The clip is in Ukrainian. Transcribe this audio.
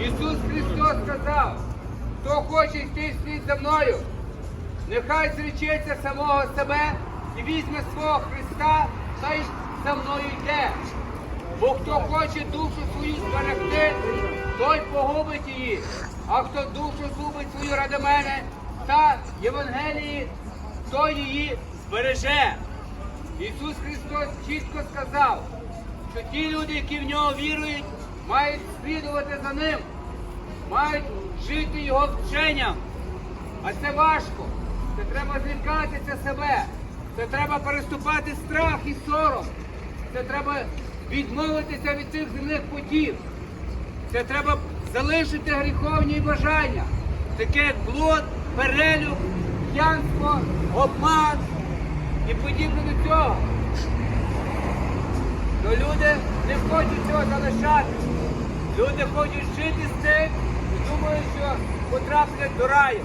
Ісус Христос сказав, хто хоче йти вслід за мною, нехай зречеться самого себе і візьме свого Христа та й за мною йде. Бо хто хоче душу свою зберегти, той погубить її. А хто душу згубить свою ради мене та Євангелії, той її збереже. Ісус Христос чітко сказав, що ті люди, які в нього вірують, мають слідувати за ним, мають жити його вченням. А це важко. Це треба злякатися себе. Це треба переступати страх і сором. Це треба відмовитися від цих земних путів. Це треба залишити гріховні бажання, таке як блуд, перелюб, п'янство, обман і подібне до цього. То люди не хочуть цього залишати. Люди хочуть жити з цим і думають, що потраплять до раю.